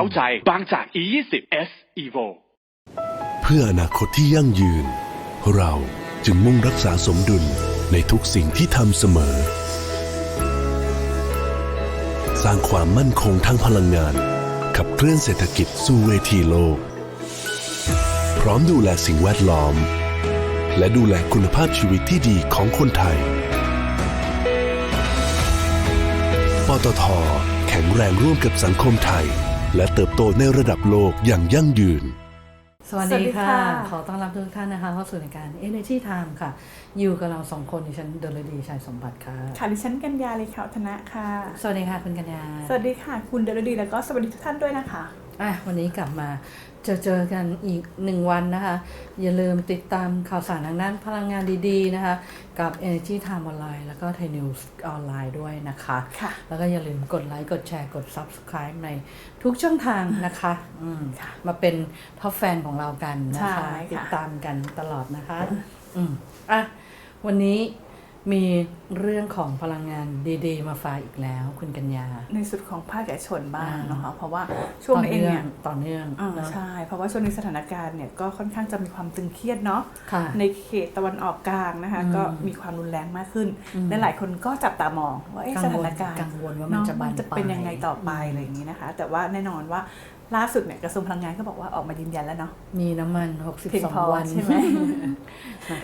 ร้าใจบางจาก E20 S Evo เพื่ออนาคตที่ยั่งยืน เราจึงมุ่งรักษาสมดุลในทุกสิ่งที่ทำเสมอ สร้างความมั่นคงทางพลังงาน ขับเคลื่อนเศรษฐกิจสู่เวทีโลก พร้อมดูแลสิ่งแวดล้อม และดูแลคุณภาพชีวิตที่ดีของคนไทย ปตทแข็งแรงร่วมกับสังคมไทย และเติบโตในระดับโลกอย่างยั่งยืน สวัสสวัสดีดีค่ะค่ะ ขอต้อนรับทุกท่านนะคะเข้าสู่รายการ Energy Time ค่ะ อยู่กับเราสองคนดิฉันเดลดีชัยสมบัติค่ะ ค่ะดิฉันกัญญาเลยค่ะวัฒนะค่ะ สวัสดีค่ะคุณกัญญาสวัสดีค่ะ คุณเดลดีแล้วก็สวัสดีทุกท่านด้วยนะคะ อะวันนี้กลับมาเจอเจอกันอีกหนึ่งวันนะคะ อย่าลืมติดตามข่าวสารทางด้านพลังงานดีๆนะคะ กับ Energy Time ออนไลน์แล้วก็ Thai News ออนไลน์ด้วยนะคะค่ะแล้วก็อย่าลืมกดไลค์ กดแชร์ กด Subscribe ในทุกช่องทางนะคะอืมค่ะมาเป็นท็อปแฟนของเรากันนะคะ ใช่ค่ะ ติดตามกันตลอดนะคะอืมอะวันนี้ มีเรื่องของพลังงานดีๆ มาฝากอีกแล้วคุณกัญญา ในสุดของภาคเอกชนบ้างอ่านะคะเพราะว่าช่วงนี้เองเนี่ยต่อเนื่องอ่าเนอะใช่ เพราะว่าช่วงนี้สถานการณ์เนี่ยก็ค่อนข้างจะมีความตึงเครียดเนาะค่ะในเขตตะวันออกกลางนะคะอืมก็มีความรุนแรงมากขึ้นอืมและหลายคนก็จับตามองว่าเอ๊ะกัสงวลถานการณ์กังวลว่ามันเนาจะบานจะเป็นปลายยังไงต่อไปอะไรอย่างนี้นะคะ แต่ว่าแน่นอนว่าล่าสุดเนี่ยกระทรวงพลังงานก็บอกว่าออกมายืนยันแล้วเนาะมีน้ำมันเพียงพอ62 วันใช่ไหมนะ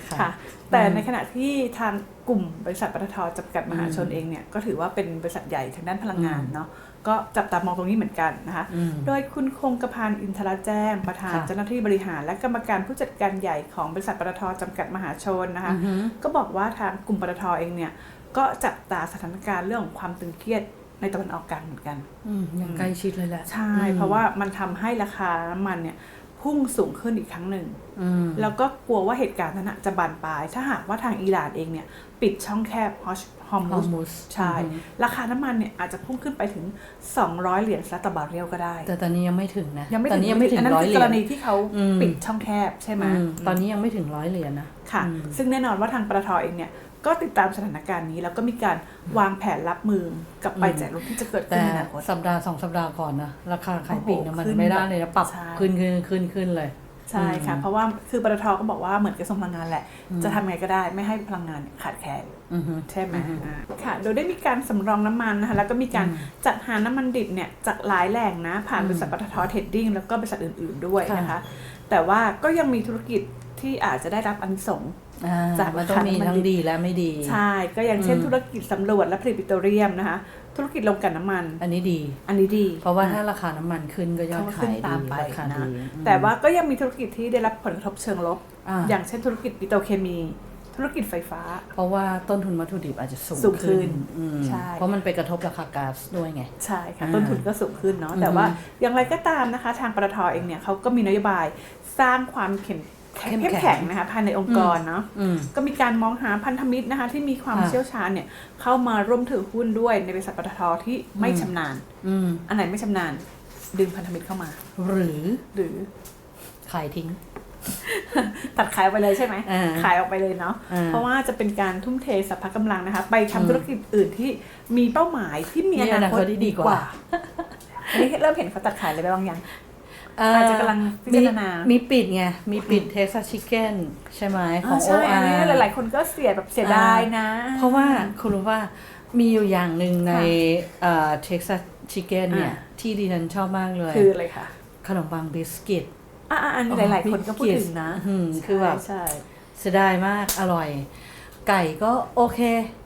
คะค่ะแต่ในขณะที่ทางกลุ่มบริษัทปตทจำกัดมหาชนอืมเองเนี่ยก็ถือว่าเป็นบริษัทใหญ่ทางด้านพลังงานอืมเนาะก็จับตามองตรงนี้เหมือนกันนะคะอืมโดยคุณคงกระพันธ์อินทรแจ้ง ประธานค่ะเจ้าหน้าที่บริหาร และกรรมการผู้จัดการใหญ่ของบริษัทปตทจำกัดมหาชนนะคะอือฮึก็บอกว่าทางกลุ่มปตทเองเนี่ยก็จับตาสถานการณ์เรื่องของความตึงเครียดในตะวันออกกลางเหมือนกันอืมยังใกล้ชิดเลยแหละ ใช่อืมเพราะว่ามันทำให้ราคาน้ำมันเนี่ย พุ่งสูงขึ้นอีกครั้งหนึ่งอืมแล้วก็กลัวว่าเหตุการณ์นั้นนะจะบานปลาย ถ้าหากว่าทางอิหร่านเองเนี่ย ปิดช่องแคบฮอชฮอร์ฮอมุร์สมุสใช่อืมราคาน้ำมันเนี่ยอาจจะพุ่งขึ้นไปถึง 200 เหรียญสตาร์บาร์เรลก็ได้ แต่ตอนนี้ยังไม่ถึงนะยังไม่ตอนนี้ยังไม่ถึงอันนั้นร้อยคือเหรีกยรญณีที่เขาอืมปิดช่องแคบใช่ไหมอืมตอนนี้ยังไม่ถึงร้อยเหรียญนะค่ะอืมซึ่งแน่นอนว่าทางปตทเองเนี่ยก็ติดตามสถานการณ์นี้ แล้วก็มีการวางแผนรับมือกับไปอืมแจกรถที่จะเกิดขึ้แต่นในอนาคตสัปดาห์สองสัปดาห์ก่อนนะราคาขายปลีกเนี่ยโอ้โหมันขึ้นไม่ได้เลยนะปรับใช่ขึ้นขึ้นขึ้นขึ้นเลย ใช่ค่ะอืมเพราะว่าคือปตทก็บอกว่าเหมือนกระทรวงพลังงานแหละอืมจะทำไงก็ได้ไม่ให้พลังงานเนี่ยขาดแคลนอือฮึใช่ไหมอือฮึอ่าค่ะ โดยได้มีการสำรองน้ำมันนะคะแล้วก็มีการอืมจัดหาน้ำมันดิบเนี่ยจากหลายแหล่งนะ ผ่านอืมบริษัทปตทเทรดดิ้งแล้วก็บริษัทอื่น ๆด้วยค่ะนะคะ แต่ว่าก็ยังมีธุรกิจที่อาจจะได้รับอันสงส์อ่าจากมันต้องมีราคาน้ำมันทั้งดีและไม่ดี ใช่ ก็อย่างเช่นอืมธุรกิจสำรวจและผลิตปิโตรเลียมนะคะ ธุรกิจโรงกลั่นน้ำมัน อันนี้ดี อันนี้ดีเพราะว่าอ่ถ้าราคาน้ำมันขึ้นก็ยอดเขาก็ขาขึ้นยตามดีไปราคานะดีอืมแต่ว่าก็ยังมีธุรกิจที่ได้รับผลกระทบเชิงลบอ่าอย่างเช่นธุรกิจปิโตรเคมี ธุรกิจไฟฟ้า เพราะว่าต้นทุนวัตถุดิบอาจจะสูงสูงขึ้ขึ้นนอืมใช่เพราะมันไปกระทบราคาก๊าซด้วยไง ใช่ค่ะอ่าต้นทุนก็สูงขึ้นเนาะอือฮึแต่ว่าอย่างไรก็ตามนะคะ ทางปตทเองเนี่ยเขาก็มีนโยบายสร้างความเข้ม เข้มแข็งนะคะภายในองค์กรเนาะอืมก็มีการมองหาพันธมิตรนะคะที่มีความค่ะเชี่ยวชาญเนี่ยเข้ามาร่วมถือหุ้นด้วยในบริษัทปตทที่ไม่อืมชำนาญอืมอันไหนไม่ชำนาญ ดึงพันธมิตรเข้ามา หรือหรือขายทิ้ง ตัดขายออกไปเลยใช่ไหมอ่าขายออกไปเลยเนาะอ่าเพราะว่าจะเป็นการทุ่มเทสรรพกำลังนะคะ ไปทำอืมธุรกิจอื่นที่มีเป้าหมายที่มีมีออนานาคคตตที่ดีดีกกว่าว่าอันนี้เริ่มเห็นเขาตัดขายเลยไปบางอย่าง อาจจะกำลังพิจารณามีมีปิดไง มีปิดเทสชิคเก้นใช่ไหมขอ่าองใช่อันนี้ OR หลาย ๆ คนก็เสียแบบเสียดายนะ เพราะว่าคุณรู้ว่ามีอยู่อย่างหนึ่งในค่ะเท็กซัสชิคเก้นเนี่ยอ่าที่ดิฉันชอบมากเลย คืออะไรคะขนมปังบิสกิตอ่าอันนี้หลาย ๆ คนก็พูดถึงนะอืมคือแบบใช่เสียดายมากอร่อย ไก่ก็โอเค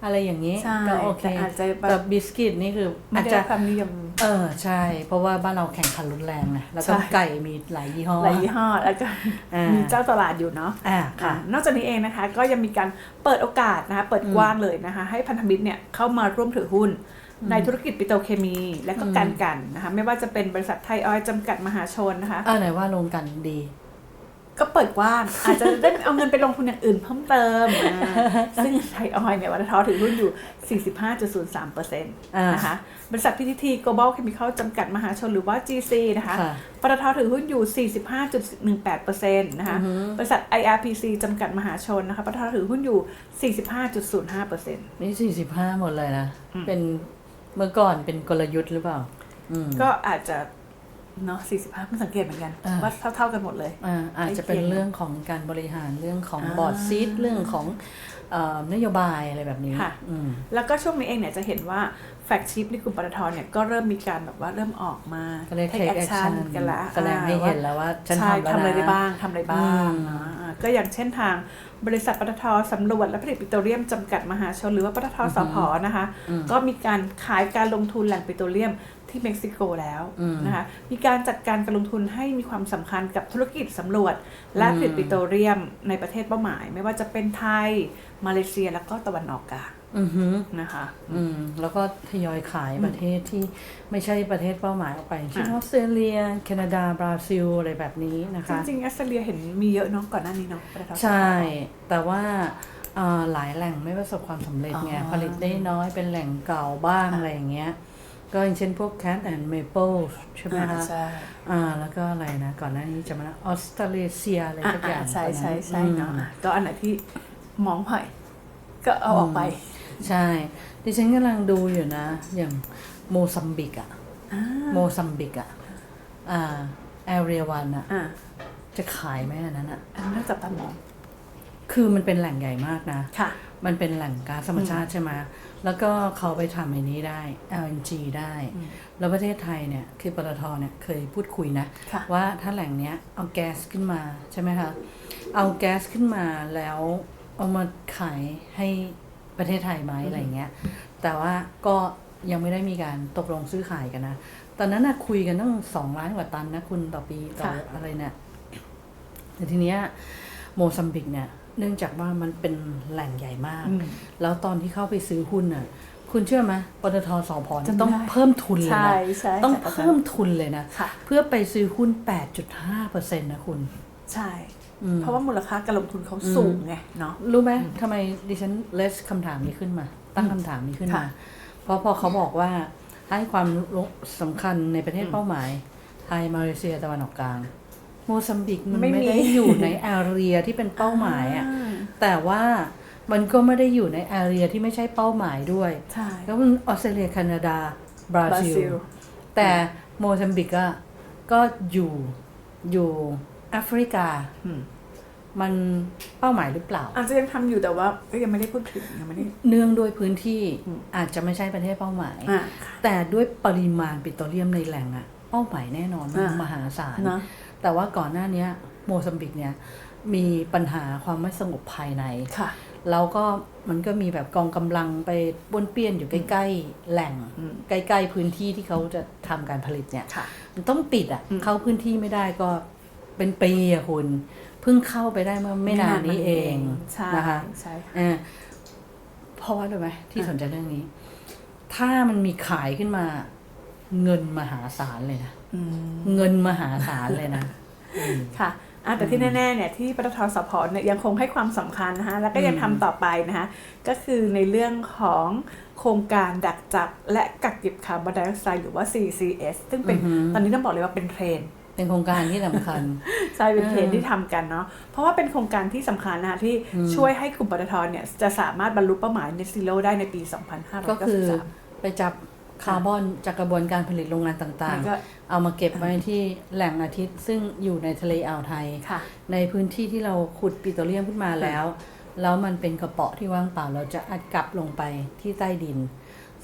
อะไรอย่างนี้ใช่ก็โอเคแต่อาจจะแบบแต่บิสกิตนี่คือไม่อาจได้จะรับความนิยม เออใช่ เพราะว่าบ้านเราแข่งขันรุนแรงไงแล้วก็ใช่ ไก่มีหลายยี่ห้อ หลายยี่ห้อแล้วก็อ่ามี มีเจ้าตลาดอยู่เนาะ อ่าค่ะค่ะ นอกจากนี้เองนะคะก็ยังมีการเปิดโอกาสนะคะเปิดกว้างเลยนะคะ ให้พันธมิตรเนี่ยเข้ามาร่วมถือหุ้น ในธุรกิจปิโตรเคมี และก็การกันนะคะไม่ว่าจะเป็นบริษัทไทยออยล์จำกัดมหาชนนะคะอ่าไหนว่าลงกันดี ก็เปิดกว้างอาจจะได้เอาเงินไปลงทุนอย่างอื่นเพิ่มเติมอ่าซึ่งไทยออยล์เนี่ยวันทอถือหุ้นอยู่ 45.03%นะคะบริษัท PTT Global Chemical จำกัดมหาชนหรือว่า GC นะคะค่ะปตทถือหุ้นอยู่ 45.18%นะคะบริษัท IRPC จำกัดมหาชนนะคะปตทถือหุ้นอยู่ 45.05%นี่สี่สิบห้าหมดเลยนะ เป็นเมื่อก่อนเป็นกลยุทธ์หรือเปล่าอืมก็อาจจะ เนาะ45เพิ่งสังเกตเหมือนกันอ่าว่าเท่า ๆกันหมดเลยอ่าอาจจะเป็นเรื่องของการบริหารเรื่องของอ่าบอร์ดซีดเรื่องของเอ่อนโยบายอะไรแบบนี้ค่ะอืมแล้วก็ช่วงนี้เองเนี่ยจะเห็นว่าแฟกชิปในกลุ่มปตทเนี่ยก็เริ่มมีการแบบว่าเริ่มออกมาก็เลย take take action action กันละแสดงให้เห็นแล้วว่าฉันใช่ทำแล้วนะทำอะไรได้บ้างทำอะไรบ้างอืมอ่าก็อย่างเช่นทางบริษัทปตทสำรวจและผลิตปิโตรเลียมจำกัดมหาชนหรือว่าปตทสพนะคะ ก็มีการขายการลงทุนแหล่งปิโตรเลียม ที่เม็กซิโกแล้วนะคะมีการจัดการการลงทุนให้มีความสำคัญกับธุรกิจสำรวจ และผลิตปิโตรเลียมในประเทศเป้าหมาย ไม่ว่าจะเป็นไทย มาเลเซียแล้วก็ตะวันออกกลางอือหือนะคะอืมแล้วก็ทยอยขายประเทศที่ไม่ใช่ประเทศเป้าหมายออกไปเช่นอะออสเตรเลีย แคนาดา บราซิล อะไรแบบนี้นะจคะริงๆออสเตรเลียเห็นมีเยอะเนาะก่อนหน้านี้เนาะปตทใช่ แต่ว่าเอ่อหลายแหล่งไม่ประสบความสำเร็จไงอ๋อผลิตได้น้อยเป็นแหล่งเก่าบ้างอะไรอย่างเงี้ย ก็อย่างเช่นพวก Cat and Maple ใช่ไหมคะใช่อ่าแล้วก็อะไรนะ ก่อนหน้านี้จะมาออสเตรเลียอะไรสักอย่างใช่ใช่ใช่ตอนนั้นเนาะอืมอะก็อันไหนที่มองหอยก็เอาออกไป ใช่ ดิฉันกำลังดูอยู่นะ อย่างโมซัมบิกอะโมซัมบิกอะอ่าแอเรียวันอะอะจะขายไหมอันนั้นอะอันนี้น่าจับตามอง คือมันเป็นแหล่งใหญ่มากนะค่ะ มันเป็นแหล่งก๊าซธรรมชาติใช่ไหมแล้วก็เขาไปทำไอ้นี้ได้ LNG ได้ แล้วประเทศไทยเนี่ย คือปตทเนี่ยเคยพูดคุยนะค่ะว่าถ้าแหล่งเนี้ยเอาแก๊สขึ้นมาใช่ไหมคะ เอาแก๊สขึ้นมาแล้วเอามาขายให้ประเทศไทยไหมอะไรเงี้ย แต่ว่าก็ยังไม่ได้มีการตกลงซื้อขายกันนะ ตอนนั้นนะคุยกันตั้งสองล้านกว่าตันนะคุณต่อปีต่ออะไรเนี่ยแต่ทีเนี้ยโมซัมบิกเนี่ย เนื่องจากว่ามันเป็นแหล่งใหญ่มากอืมแล้วตอนที่เข้าไปซื้อหุ้นน่ะคุณเชื่อไหมปตทสพเนี่ยจำได้ต้องเพิ่มทุนเลยใช่นะใช่ต้องแต่ตอนนั้นเพิ่มทุนเลยนะค่ะเพื่อไปซื้อหุ้น 8.5%นะคุณ ใช่อืมเพราะว่ามูลค่าการลงทุนเขาสูงไงเนาะรู้ไหมทำไมดิฉันเลสคำถามนี้ขึ้นมา ตั้งคำถามนี้ขึ้นมาค่ะเพราะพอเขาบอกว่าให้ความสำคัญในประเทศเป้าหมายไทยมาเลเซียตะวันออกกลางโมซัมบิกมันไม่ได้อยู่ในแอเรียที่เป็นเป้าหมายอะแต่ว่ามันก็ไม่ได้อยู่ในแอเรียที่ไม่ใช่เป้าหมายด้วยใช่แล้วมันออสเตรเลียแคนาดาบราบราซิซิลลแต่โมซัมบิกอะก็อยู่อยู่แอฟริกาอืมมันเป้าหมายหรือเปล่า อาจจะยังทำอยู่แต่ว่าก็ยังไม่ได้พูดถึงยังไม่ได้เนื่องด้วยพื้นที่อืมอาจจะไม่ใช่ประเทศเป้าหมายอะแต่ด้วยปริมาณปิโตรเลียมในแหล่งอะเป้าหมายแน่นอนมันอ่ามหาศาลเนอะ แต่ว่าก่อนหน้าเนี้ยโมซัมบิกเนี่ยมีปัญหาความไม่สงบภายในค่ะแล้วก็มันก็มีแบบกองกำลังไปป้วนเปี้ยนอยู่ใกล้ ๆ แหล่งอืมใกล้ ๆ พื้นที่ที่เขาจะทำการผลิตเนี่ยค่ะมันต้องปิดอะอืมเข้าพื้นที่ไม่ได้ก็เป็นปีอะคุณเพิ่งเข้าไปได้เมื่อไม่นานนี้เองใช่นะคะใช่ค่ะเออเพราะว่ารู้ไหมที่สนใจเรื่องนี้ ถ้ามันมีขายขึ้นมา เงินมหาศาลเลยนะอืมเงินมหาศาลเลยนะอืมค่ะอะแต่ที่แน่ๆเนี่ยที่ปตทสพเนี่ยยังคงให้ความสำคัญนะคะแล้วก็ยังทำต่อไปนะคะก็คือในเรื่องของโครงการดักจับและกักเก็บคาร์บอนไดออกไซด์หรือว่า CCS ซึ่งเป็นอือหือตอนนี้ต้องบอกเลยว่าเป็นเทรนด์เป็นโครงการที่สำคัญใช่เป็นเทรนด์อ่าที่ทำกันเนาะเพราะว่าเป็นโครงการที่สำคัญนะคะที่ช่วยให้กลุ่มปตทเนี่ยจะสามารถบรรลุเป้าหมาย net zero ได้ในปี 2593ก็คือไปจับ คาร์บอนจากกระบวนการผลิตโรงงานต่างแล้วก็ๆเอามาเก็บไว้ที่แหล่งอาทิตย์ ซึ่งอยู่ในทะเลอ่าวไทยค่ะในพื้นที่ที่เราขุดปิโตรเลียมขึ้นมาแล้ว แล้วมันเป็นกระเป๋อที่ว่างเปล่าเราจะอัดกลับลงไปที่ใต้ดิน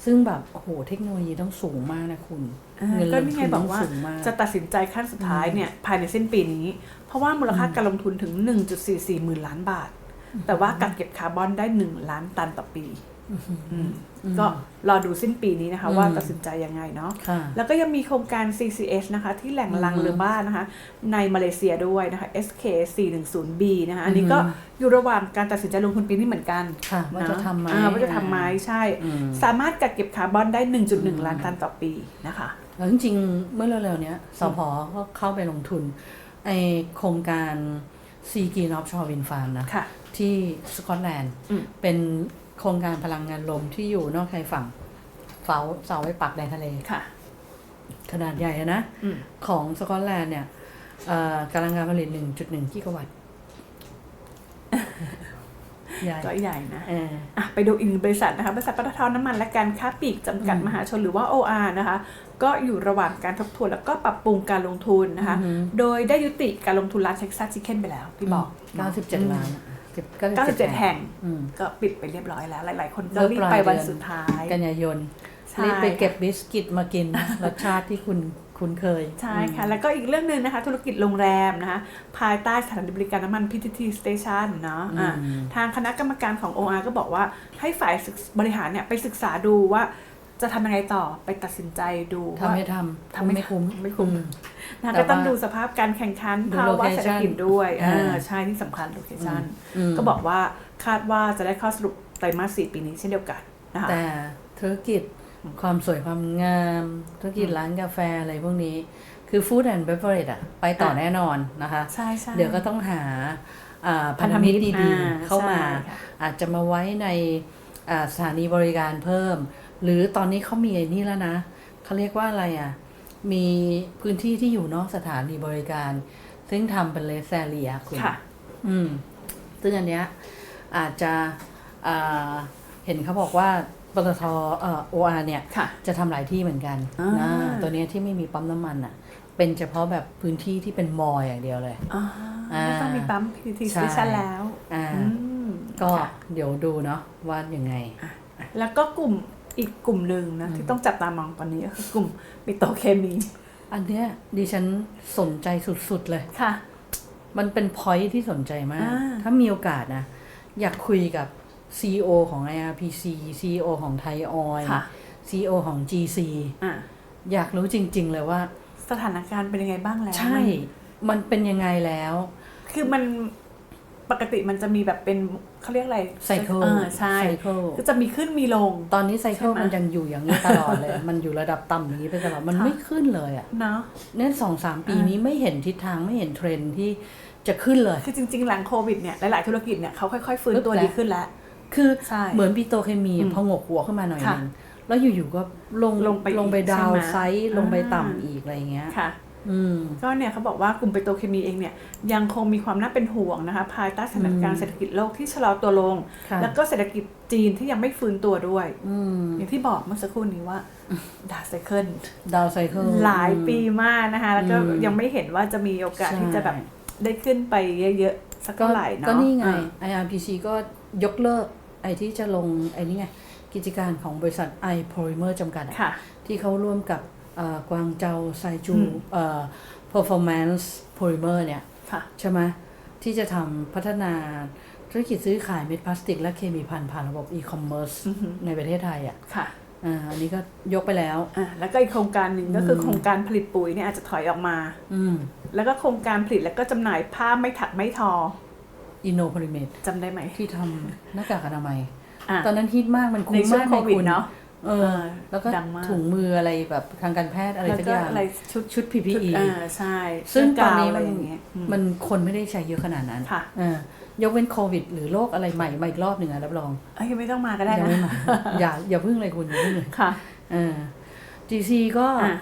ซึ่งแบบโอ้โหเทคโนโลยีต้องสูงมากนะคุณอ่าเงินลก็งนี่ทุไงนบต้ออกงว่าสูงมากจะตัดสินใจขั้นสุดท้ายเนี่ยภายในสิ้นปีนี้ เพราะว่ามูลค่าการลงทุนถึง 1.44หมื่นล้านบาท แต่ว่ากักเก็บคาร์บอนได้ 1 ล้านตันต่อปีอืม ก็รอดูสิ้นปีนี้นะคะ ว่าตัดสินใจยังไงเนาะค่ะแล้วก็ยังมีโครงการ CCH นะคะ ที่แหล่งลังเรือบ้านนะคะ ในมาเลเซียด้วยนะคะ SK 410B นะคะ อันนี้ก็อยู่ระหว่างการตัดสินใจลงทุนปีนี้เหมือนกันค่ะว่าจะทำไหมอ่าว่าจะทำไหมใช่อืมสามารถกักเก็บคาร์บอนได้ 1.1 ล้านตันต่อปีนะคะแล้วจริงๆ เมื่อเร็วๆเนี้ยสพก็เข้าไปลงทุนไอโครงการซีกีนอฟชอวินฟาร์มนะค่ะที่สกอตแลนด์อืมเป็น โครงการพลังงานลมที่อยู่นอกชายฝั่งเสาเสาไว้ปักในทะเล ค่ะ ขนาดใหญ่อะนะอืม ของสกอตแลนด์เนี่ยเอ่อกำลังการผลิต 1.1 กิกะวัตต์ใหญ่ก็ใหญ่นะเออ อะไปดูอีกหนึ่งบริษัทนะคะ บริษัทปตทน้ำมันและการค้าปลีกจำกัดมหาชนหรือว่า OR นะคะ ก็อยู่ระหว่างการทบทวนแล้วก็ปรับปรุงการลงทุนนะคะโดยได้ยุติการลงทุนร้านเท็กซัสชิคเก้นไปแล้ว ที่บอก 97 ล้านอะ10 97 แห่งอืมก็ปิดไปเรียบร้อยแล้ว หลาย ๆ คนก็เลิกรีบปลายไปวันเดือนสุดท้าย กันยายนใช่รีบไปเก็บบิสกิตมากินรสชาติที่คุณคุณเคย ใช่ค่ะ แล้วก็อีกเรื่องหนึ่งนะคะ ธุรกิจโรงแรมนะคะภายใต้สถานีบริการน้ำมัน PTT Station เนาะอะอืมทางคณะกรรมการของ OR ก็บอกว่าให้ฝ่ายศึกบริหารเนี่ยไปศึกษาดูว่า จะทำยังไงต่อไปตัดสินใจดูทำว่าไม่ทำทำไม่ไม่คุ้มไม่คุ้มอืนะแต่ก็ต้องว่าดูสภาพการแข่งขันดูภาวะ location เศรษฐกิจด้วยอ่าเออใช่ที่สำคัญโลเคชันอืมก็บอกว่าคาดว่าจะได้ข้อสรุปไตรมาสสี่ปีนี้เช่นเดียวกันนะคะแต่ธุรกิจความสวยความงาม ธุรกิจร้านกาแฟอะไรพวกนี้ คือ Food and Beverage อะไปต่อแน่นอนนะคะใช่ใช่เดี๋ยวก็ต้องหาอ่าพัพันนธธมิมิตตรรดีอ่าๆเข้ามาใช่ค่ะอาจจะมาไว้ในอ่าสถานีบริการเพิ่ม หรือตอนนี้เขามีไอ้นี่แล้วนะเขาเรียกว่าอะไรอะ มีพื้นที่ที่อยู่นอกสถานีบริการ ซึ่งทำเป็นเลสแซเรียคุณค่ะอืม ซึ่งอันเนี้ยอาจจะอ่าเห็นเขาบอกว่าปตทเอ่อ OR เนี่ยค่ะจะทำหลายที่เหมือนกันอ่าอ่าตัวเนี้ยที่ไม่มีปั๊มน้ำมันอะ เป็นเฉพาะแบบพื้นที่ที่เป็นมอลอย่างเดียวเลยอ่าอ่าไม่ต้องมีปั๊ม PTT ใช่ Station แล้วอ่าอืมก็ค่ะเดี๋ยวดูเนาะว่ายังไง แล้วก็กลุ่ม อีกกลุ่มหนึ่งนะที่ต้องจับตามองตอนนี้ก็คือกลุ่มปิโตรเคมี อันเนี้ยดิฉันสนใจสุดๆเลยค่ะ มันเป็นพอยที่สนใจมากอ่าถ้ามีโอกาสนะ อยากคุยกับ CEO ของ IRPC CEO ของไทยออยค่ะ CEO ของ GC อะอยากรู้จริง ๆ เลยว่า สถานการณ์เป็นยังไงบ้างแล้ว ใช่ มันเป็นยังไงแล้ว คือมัน ปกติมันจะมีแบบเป็นเขาเรียกอะไร Cycle เออใช่ Cycle ก็จะมีขึ้นมีลง ตอนนี้ไซเคิลใช่ไหมมันยังอยู่อย่างนี้ตลอดเลย มันอยู่ระดับต่ำอย่างนี้ไปตลอด มันค่ะไม่ขึ้นเลยอะเนาะเนี่ยสองสามปีอ่านี้นี้ไม่เห็นทิศทางไม่เห็นเทรนด์ที่จะขึ้นเลย คือจริง ๆ หลังโควิดเนี่ยหลาย ๆ ธุรกิจเนี่ยเขาค่อยๆ ฟื้นปึ๊บตัวแล้วดีขึ้นแล้ว คือใช่เหมือนปิโตรเคมีอืมพองกหัวขึ้นมาหน่อยค่ะนึงแล้วอยู่ๆก็ลงลงไปอีกลงไปดาวใช่ไหมไซด์ลงไปอ่าต่ำอีกอะไรเงี้ยค่ะอืม ก็เนี่ยเขาบอกว่ากลุ่มปิโตรเคมีเองเนี่ยยังคงมีความน่าเป็นห่วงนะคะภายใต้สถานการณ์เศรษฐกิจโลกที่ชะลอตัวลงค่ะแล้วก็เศรษฐกิจจีนที่ยังไม่ฟื้นตัวด้วยอืมอย่างที่บอกเมื่อสักครู่นี้ว่าดาไซเคิลดาวไซเคิลหลายปีมากนะคะแล้วก็อืมยังไม่เห็นว่าจะมีโอกาสใช่ที่จะแบบได้ขึ้นไปเยอะๆสักก็เท่าไหร่เนาะก็นี่ไงอ่า IRPC ก็ยกเลิกไอ้ที่จะลงไอ้นี่ไงกิจการของบริษัท i Polymer จำกัดอะค่ะที่เขาร่วมกับเอ่อ กวางเจาไซจูอืมเอ่อ performance polymer เนี่ยค่ะใช่ไหมที่จะทำพัฒนาธุรกิจซื้อขายเม็ดพลาสติก และเคมีภัณฑ์ผ่านระบบ e-commerce อือฮึในประเทศไทยอะค่ะอ่าอันนี้ก็ยกไปแล้วอะแล้วก็อีกโครงการหนึ่งก็คือโครงการผลิตปุ๋ยเนี่ยอาจจะถอยออกมา อืมแล้วก็โครงการผลิตแล้วก็จำหน่ายผ้าไม่ถักไม่ทออินโนพลิเมตจำได้ไหมที่ทำหน้ากากอนามัยอะตอนนั้นฮิตมากมันในคุ้มช่วงมากโควิดณเนาะ เอเอออ แล้วก็ดังมากถุงมืออะไรแบบทางการแพทย์อะไรแล้วสักก็อย่างอะไรชุดชุด PPE อ่าใช่ซึ่งตอนเสื้นี้กาวมันอะไรอย่างเงี้ยอืมมันคนไม่ได้ใช้เยอะขนาดนั้นค่ะเออยกเว้นโควิด หรือโรคอะไรใหม่มาอีกรอบหนึ่งอะรับรองเอ้ยไม่ต้องมาก็ได้ยังนะไม่มาอย่าอย่าพึ่งเลยคุณอย่าพึ่งเลยค่ะเออ GC ก็อะ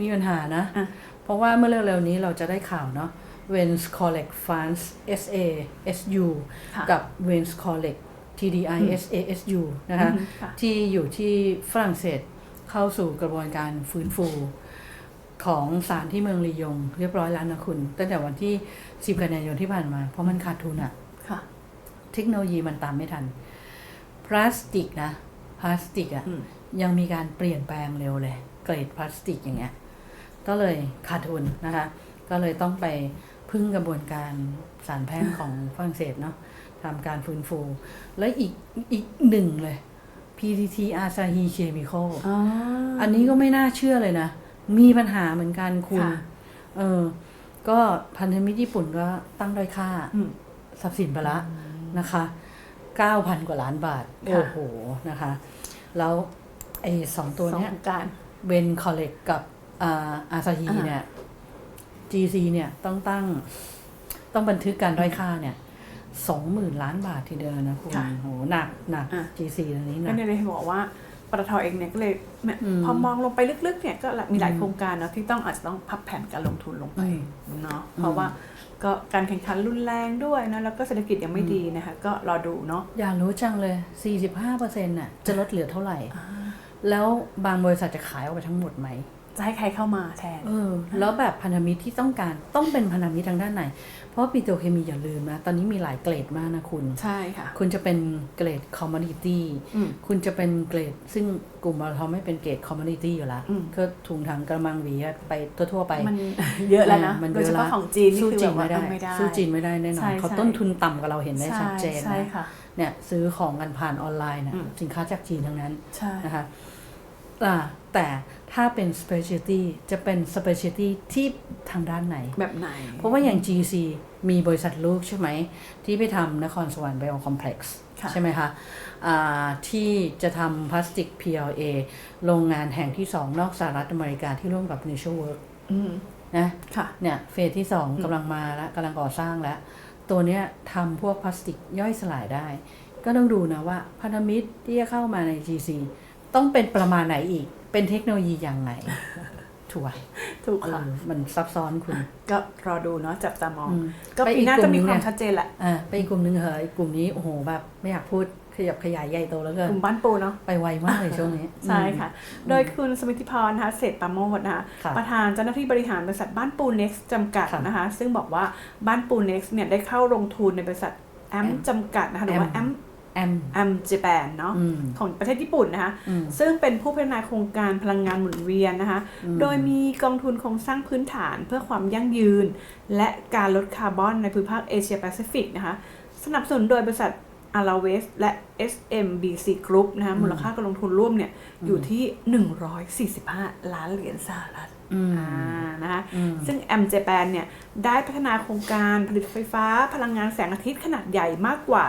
มีปัญหานะอะเพราะว่าเมื่อเร็วๆนี้เราจะได้ข่าวเนาะ Vens Collect France SA SU ค่ะกับ Vens Collect TDI SA SU นะคะอืมค่ะที่อยู่ที่ฝรั่งเศสเข้าสู่กระบวนการฟื้นฟูของศาลที่เมืองลียง เรียบร้อยแล้วนะคุณ ตั้งแต่วันที่ 10 กันยายนที่ผ่านมา เพราะมันขาดทุนอะค่ะ เทคโนโลยีมันตามไม่ทัน พลาสติกนะ พลาสติกอะอืมยังมีการเปลี่ยนแปลงเร็วเลย เกรดพลาสติกอย่างเงี้ย ก็เลยขาดทุนนะคะ ก็เลยต้องไปพึ่งกระบวนการศาลแพ่งของฝรั่งเศสเนาะ ทำการฟื้นฟู และอีกอีกหนึ่งเลย PTT Asahi Chemical อ๋ออันนี้ก็ไม่น่าเชื่อเลยนะ มีปัญหาเหมือนกันคุณค่ะเออ ก็พันธมิตรญี่ปุ่นก็ตั้งด้อยค่าอืมทรัพย์สินไปละนะคะเก้าพันกว่าล้านบาทค่ะโอ้โห นะคะ แล้วไอ้สองตัวสองเนี้ยโครงการเวนคอลเลกกับอาอาซาฮีอ่าเนี่ย GC เนี่ยต้องตั้งต้องบันทึกการด้อยค่าเนี่ย สองหมื่นล้านบาททีเดียวนะคุณโหหนักหนัก อะ GC อันนี้หก็นักเนี่ยเลยบอกว่าปตทเองเนี่ยก็เลยแม่อืม พอมองลงไปลึกๆเนี่ยก็มีหลายโครงการเนาะที่ต้องอาจจะต้องพับแผนการลงทุนลงไปอืมเนาะเพราะว่าก็การแข่งขันรุนแรงด้วยนะแล้วก็เศรษฐกิจยังไม่ดีนะคะ ก็รอดูเนาะอยากรู้จังเลย 45%น่ะ จะลดเหลือเท่าไหร่ แล้วบางบริษัทจะขายออกไปทั้งหมดไหม จะให้ใครเข้ามาแทนเออแล้วแบบพันธมิตรที่ต้องการต้องเป็นพันธมิตรทางด้านไหน เพราะปิโตรเคมีอย่าลืมนะ ตอนนี้มีหลายเกรดมากนะคุณ ใช่ค่ะ คุณจะเป็นเกรดคอมม o นิตี้อืมคุณจะเป็นเกรด ซึ่งกลุ่มเราทไม่เป็นเกรดคอมม o นิตี้อยู่แล้วอืมก็ถุงถังกระมังหวีไปทั่วๆไป มันเยอะแล้วนะมันโดเยยเฉอะแล้พาะวของจีนนี่สู้คือจีแบบนว่าไม่ได้ไม่ได้สู้จีนไม่ได้แน่นอใช่นเขาใช่ต้นทุนต่ำกว่าเราเห็นได้ใช่ชัดเจนใช่นะค่ะเนี่ยซื้อของกันผ่านออนไลน์นะอืมสินค้าจากจีนทั้งนั้นใช่นะคะอ่าแต่ ถ้าเป็น specialty จะเป็น specialty ที่ทางด้านไหน แบบไหน เพราะว่าอย่าง GC มีบริษัทลูกใช่ไหม ที่ไปทำนครสวรรค์ Bio Complex ค่ะใช่ไหมคะอ่าที่จะทำพลาสติก PLA โรงงานแห่งที่2นอกสหรัฐอเมริกาที่ร่วมกับ Nature Work อืมนะค่ะเนี่ยเฟสที่2กำลังมาแล้วกำลังก่อสร้างแล้ว ตัวเนี้ยทำพวกพลาสติกย่อยสลายได้ ก็ต้องดูนะว่าพันธมิตรที่จะเข้ามาใน GC ต้องเป็นประมาณไหนอีก เป็นเทคโนโลยีอย่างไหนถูกไหมถูกเอค่ะอมันซับซ้อนคุณ ก็รอดูเนาะจับตามองอืมก็ไปปีหน้าอีกกลุ่จะมมีหนึ่งความเนี่ยชัดเจนแหละอ่าไปอีกกลุ่มหนึ่งเหรออีกกลุ่มนี้โอ้โหแบบไม่อยากพูดขยับขยายใหญ่โตแล้วเกิกนลุ่มบ้านปูเนาะไปไวมากเลยช่วงนี้ ใช่ค่ะ โดยคุณสมิทธิพรนะคะเศรษฐปราโมดนะคะค่ะประธานเจ้าหน้าที่บริหารบริษัทบ้านปูเน็กซ์จำกัดค่ะนะคะ ซึ่งบอกว่าบ้านปูเน็กซ์เนี่ยได้เข้าลงทุนในบริษัทแอมแอมจำกัดนะคะหรือว่าแอม แอมแอมเจแปนเนาะอืมของประเทศญี่ปุ่นนะคะอืมซึ่งเป็นผู้พัฒนาโครงการพลังงานหมุนเวียนนะคะโดยมีกองทุนโครงสร้างพื้นฐานเพื่อความยั่งยืน และการลดคาร์บอนในภูมิภาคเอเชียแปซิฟิกนะคะสนับสนุนโดยบริษัท a l a w e s และ SMBC Group นะคะมูลค่าการลงทุนร่วมเนี่ยอยู่ที่ 145 ล้านเหรียญสหรัฐอืมอ่านะคะอืมซึ่ง M Japan เนี่ยได้พัฒนาโครงการผลิตไฟฟ้าพลังงานแสงอาทิตย์ขนาดใหญ่มากกว่า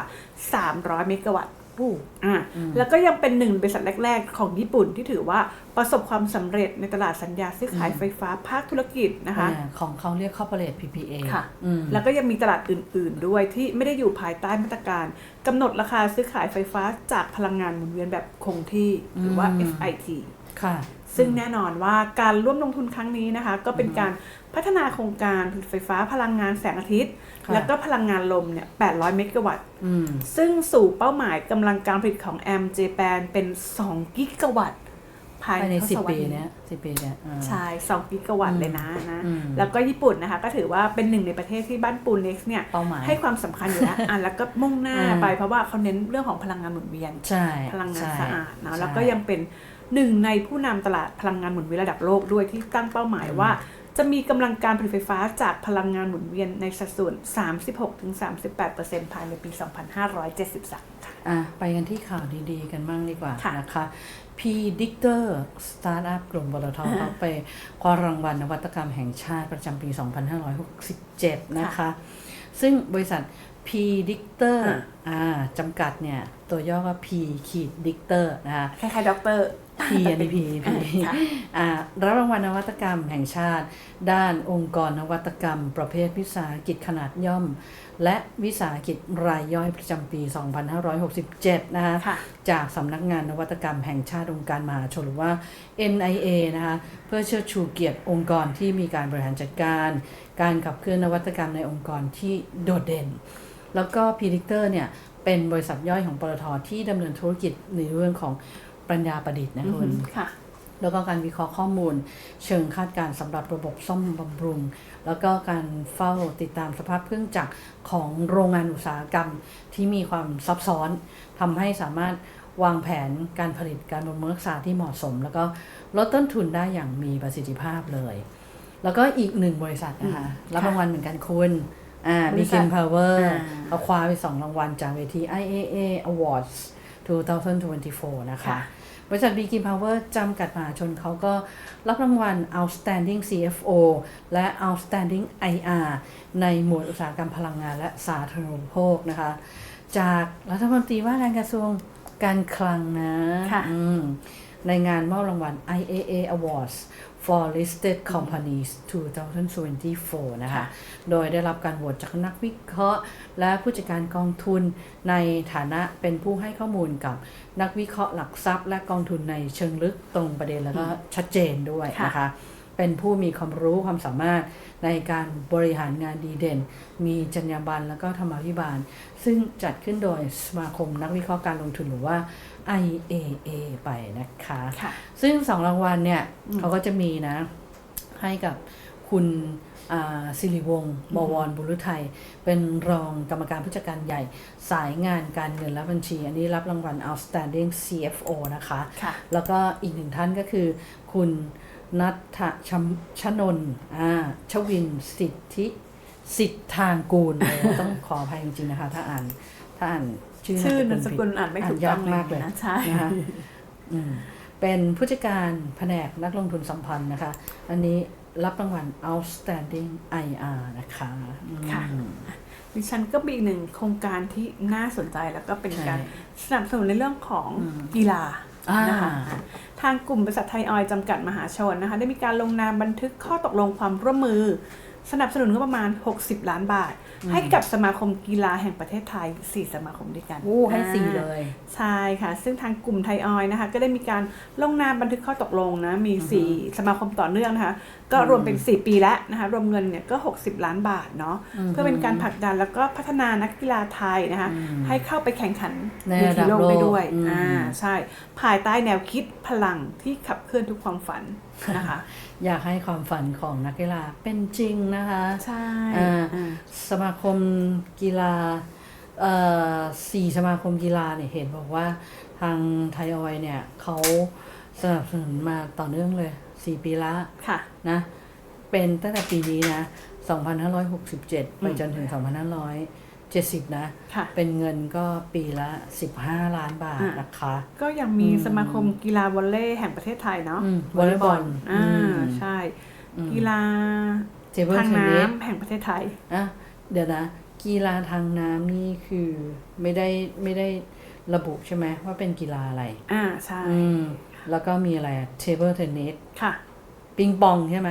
300 เมกะวัตต์ อู้อ่าแล้วก็ยังเป็นหนึ่งบริษัทแรก ๆ ของญี่ปุ่นที่ถือว่าประสบความสำเร็จในตลาดสัญญาซื้อขายไฟฟ้าภาคธุรกิจนะคะอ่าของเขาเรียก corporate PPA ค่ะอืมแล้วก็ยังมีตลาดอื่น ๆ ด้วยที่ไม่ได้อยู่ภายใต้มาตรการกำหนดราคาซื้อขายไฟฟ้าจากพลังงานหมุนเวียนแบบคงที่หรือว่าอืม FIT ค่ะ ซึ่งแน่นอนว่าการร่วมลงทุนครั้งนี้นะคะ ก็เป็นการพัฒนาโครงการผลิตไฟฟ้าพลังงานแสงอาทิตย์ค่ะแล้วก็พลังงานลมเนี่ย 800 เมกะวัตต์อืมซึ่งสู่เป้าหมายกำลังการผลิตของแอมเจแปนเป็น 2 กิกะวัตต์ภายภายในทศสิบวรรปีษเนี้ยสิบปีเนี้ยอ่าใช่2กิกะวัตต์เลยนะนะอืมแล้วก็ญี่ปุ่นนะคะ ก็ถือว่าเป็นหนึ่งในประเทศที่บ้านปูนเน็กซ์เนี่ยเป้าหมายให้ความสำคัญอยู่แล้วอะแล้วก็มุ่งหน้าอืมไปเพราะว่าเขาเน้นเรื่องของพลังงานหมุนเวียนใช่พลังงานใช่สะอาดเนาะใช่แล้วก็ยังเป็น หนึ่งในผู้นำตลาดพลังงานหมุนเวียนระดับโลกด้วยที่ตั้งเป้าหมายว่า จะมีกำลังการผลิตไฟฟ้าจากพลังงานหมุนเวียนในสัดส่วน 36-38%ภายในปี 2573ค่ะอะไปกันที่ข่าวดีๆ กันบ้างดีกว่าค่ะนะคะ Predictor Startup กลุ่มบลทเขาไปคว้ารางวัลนวัตกรรมแห่งชาติประจำปี 2567 นะคะ ซึ่งบริษัท Predictor อะอ่าจำกัดเนี่ย ตัวย่อว่า P ขีด Dictor นะคะคล้ายๆด็อกเตอร์ P อันนี้ P P ค่ะอ่ารับรางวัลนวัตกรรมแห่งชาติ ด้านองค์กรนวัตกรรม ประเภทวิสาหกิจขนาดย่อม และวิสาหกิจรายย่อยประจำปี 2567 นะคะค่ะจากสำนักงานนวัตกรรมแห่งชาติองค์การมหาชนหรือว่า NIA นะคะเพื่อเชิดชูเกียรติองค์กรที่มีการบริหารจัดการ การขับเคลื่อนนวัตกรรมในองค์กรที่โดดเด่น แล้วก็ Predictor เนี่ยเป็นบริษัทย่อยของปตทที่ดำเนินธุรกิจในเรื่องของ ปัญญาประดิษฐ์นะคุณค่ะแล้วก็การวิเคราะห์ข้อมูล เชิงคาดการณ์สำหรับระบบซ่อมบำรุง แล้วก็การเฝ้าติดตามสภาพเครื่องจักรของโรงงานอุตสาหกรรมที่มีความซับซ้อนทำให้สามารถวางแผนการผลิตการบำรุงรักษาที่เหมาะสม แล้วก็ลดต้นทุนได้อย่างมีประสิทธิภาพเลย แล้วก็อีกหนึ่งบริษัทนะคะรับรางวัลเหมือนกันคุณอ่าบมีริษักิทมพาวเวอร์อ่าเขาคว้าไปสองรางวัลจากเวที IAA Awards 2024 นะคะค่ะ บริษัท b ีกินพาวเวอร์จำกัดมหาชนเขาก็รับรางวัล Outstanding CFO และ Outstanding IR ในหมวดอุตสาหกรรมพลังงานและสาธารณูปโภคนะคะ จากรัฐมนตรีว่าการกระทรวงการคลังนะค่ะอืมในงานมอบรางวัล IAA Awards for Listed Companies 2024 นะคะ โดยได้รับการโหวตจากนักวิเคราะห์ และผู้จัดการกองทุนในฐานะเป็นผู้ให้ข้อมูลกับ นักวิเคราะห์หลักทรัพย์ และกองทุนในเชิงลึกตรงประเด็นแล้วก็ชัดเจนด้วยค่ะนะคะเป็นผู้มีความรู้ความสามารถในการบริหารงานดีเด่น มีจรรยาบรรณแล้วก็ธรรมาภิบาล ซึ่งจัดขึ้นโดยสมาคมนักวิเคราะห์การลงทุนหรือว่า IAA ไปนะคะค่ะซึ่งสองรางวัลเนี่ยเขาก็จะมีนะให้กับคุณอ่า สิริวงศ์บวรบุรุไทย เป็นรองกรรมการผู้จัดการใหญ่ สายงานการเงินและบัญชี อันนี้รับรางวัล Outstanding CFO นะคะค่ะแล้วก็อีกหนึ่งท่านก็คือ คุณนัทชมชนนท์อ่าชวินสิทธิสิทธางกูล ต้องขออภัยจริงๆนะคะ ถ้าอ่านถ้าอ่านชื่อชื่อนามสผิดกุลอ่านไม่ถูกยาต้อกงมากเลยนะใช่นะคะอืมเป็นผู้จัดการแผนกนักลงทุนสัมพันธ์นะคะ อันนี้ รับรางวัล Outstanding IR นะคะอืมค่ะดิฉันก็มีอีกหนึ่งโครงการที่น่าสนใจแล้วก็เป็นใช่การสนับสนุนในเรื่องของกีฬาอ่านนะคะทางกลุ่มบริษัทไทยออยล์จำกัดมหาชนนะคะได้มีการลงนามบันทึกข้อตกลงความร่วมมือ สนับสนุนก็ประมาณ 60 ล้านบาท ให้กับสมาคมกีฬาแห่งประเทศไทย 4 สมาคมด้วยกันโอ้ให้สี่อ่าเลย ใช่ค่ะ ซึ่งทางกลุ่มไทยออยล์นะคะ ก็ได้มีการลงนามบันทึกข้อตกลงนะ มี 4 สมาคมต่อเนื่องนะคะ ก็รวมเป็น 4 ปีแล้วนะคะ รวมเงินเนี่ยก็ 60 ล้านบาทเนาะเพื่อเป็นการผลักดันแล้วก็พัฒนานักกีฬาไทยนะคะให้เข้าไปแข่งขันในเวระดัทีบโลกโลกได้ด้วยอืมอ่าใช่ภายใต้แนวคิดพลังที่ขับเคลื่อนทุกความฝันนะคะ อยากให้ความฝันของนักกีฬาเป็นจริงนะคะใช่อ่าอ่าสมาคมกีฬาเอ่อสี่สมาคมกีฬาเนี่ยเห็นบอกว่าทางไทยออยล์เนี่ยเขาสนับสนุนมาต่อเนื่องเลยสี่ปีละค่ะนะเป็นตั้งแต่ปีนี้นะ 2567 ไปจนถึง 2570นะค่ะเป็นเงินก็ปีละ 15 ล้านบาทอะนะคะ ก็ยังมีสมาคมกีฬาวอลเลย์แห่งประเทศไทยเนาะอืมวอลเลย์บอลอ่าอืมใช่ กีฬาเทเบิลทางเทนนิสน้ำแห่งประเทศไทยอะเดี๋ยวนะ กีฬาทางน้ำนี่คือไม่ได้ไม่ได้ระบุใช่ไหมว่าเป็นกีฬาอะไร อ่าใช่อืมแล้วก็มีอะไรเทเบิลเทนนิสค่ะ ปิงปองใช่ไหม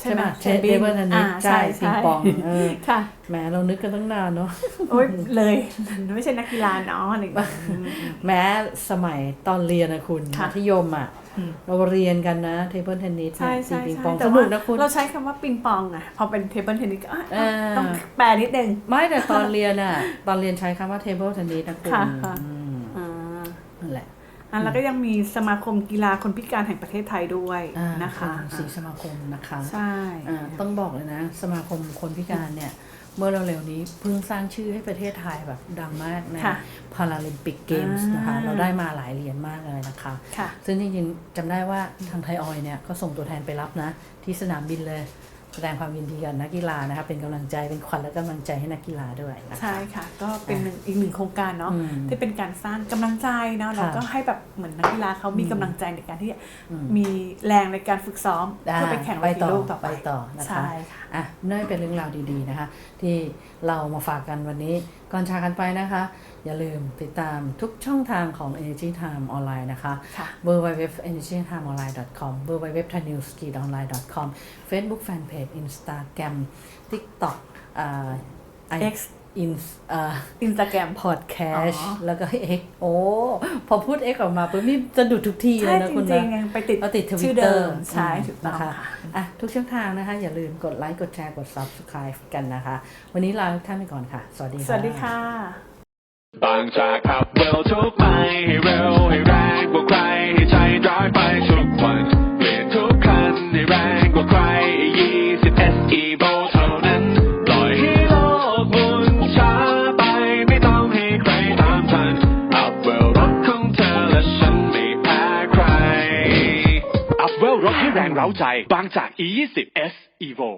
ใช่ไหมเทเบิลเทนนิสอ่าใช่ปิงปองเออค่ะแหมเรานึกกันตั้งนานเนาะโอ๊ยเลยไม่ใช่นักกีฬาเนาะอะไรอย่างเงี้ยแม้สมัยตอนเรียนนะคุณค่ะมัธยมอะอืมเราเรียนกันนะเทเบิลเทนนิสใช่ใช่ปิงใช่ปองแต่สว่านุกนะคุณเราใช้คำว่าปิงปองอะพอเป็นเทเบิลเทนนิสก็อะอ่าต้องแปลนิดนึงไม่แต่ตอนเรียนอะ ตอนเรียนใช้คำว่าเทเบิลเทนนิสนะคุณ ค่ะค่ะ อืม อ่า นั่นแหละ อะแล้วก็ยังมีสมาคมกีฬาคนพิการแห่งประเทศไทยด้วยอ่านะคะเป็นสีสมาคมนะคะใช่อ่าต้องบอกเลยนะ สมาคมคนพิการเนี่ยเมื่อเร็วๆนี้เพิ่งสร้างชื่อให้ประเทศไทยแบบดังมากในค่ะพาราลิมปิกเกมส์นะคะอ่าเราได้มาหลายเหรียญมากเลยนะคะค่ะซึ่งจริงๆจำได้ว่าทางไทยออยล์เนี่ยก็ส่งตัวแทนไปรับนะ ที่สนามบินเลย แสดงความยินดีกับนักกีฬานะคะเป็นกำลังใจเป็นขวัญและกำลังใจให้นักกีฬาด้วยนะคะใช่ค่ะ ก็เป็นหนึ่งอีกหนึ่งโครงการเนาะอืมที่เป็นการสร้างกำลังใจเนาะค่ะแล้วก็ให้แบบเหมือนนักกีฬาเขามีกำลังใจในการที่จะอืมมีแรงในการฝึกซ้อมอ่าเพื่อไปแข่งไปเวทีต่อโลกต่อไปไปต่อนะคะใช่ค่ะอะนั่นเป็นเรื่องราวดีๆนะคะ ที่เรามาฝากกันวันนี้ ก่อนจากกันไปนะคะ อย่าลืมติดตามทุกช่องทางของ Energy Time ออนไลน์นะคะค่ะ w w w e n e r g y t i m e o n l i n e c o m w w w t h a n e w s k i o n l i n e c o m Facebook Fanpage Instagram TikTok อ่า X อิน อ่าอินสตาแกรมพอดแคสอ๋อแล้วก็ X โอ้ พอพูด X ออกมาปุ๊บนี่จะดุดทุกทีเลใช่ยนะจคุณรินะงๆยังไปติดเราติดทวิชื่ตอเตอเดิร์มใช่ถูกต้องนะคะค่ะอะ ทุกช่องทางนะคะ อย่าลืมกดไลค์ กดแชร์ กด Subscribe กันนะคะ วันนี้ลาทุกท่านไปก่อนค่ะ สวัสดีค่ะ สวัสดีค่ะบางจากขับเร็วทุกไปให้เร็วให้ ใจบางจาก E20 S Evo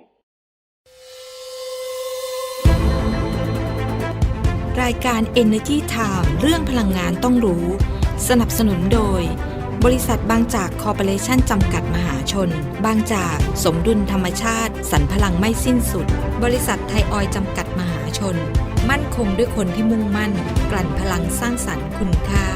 รายการ Energy Time เรื่องพลังงานต้องรู้ สนับสนุนโดย บริษัทบางจากคอร์ปอเรชั่นจำกัดมหาชน บางจากสมดุลธรรมชาติ สรรพลังไม่สิ้นสุด บริษัทไทยออยจำกัดมหาชน มั่นคงด้วยคนที่มุ่งมั่น กลั่นพลังสร้างสรรค์คุณค่า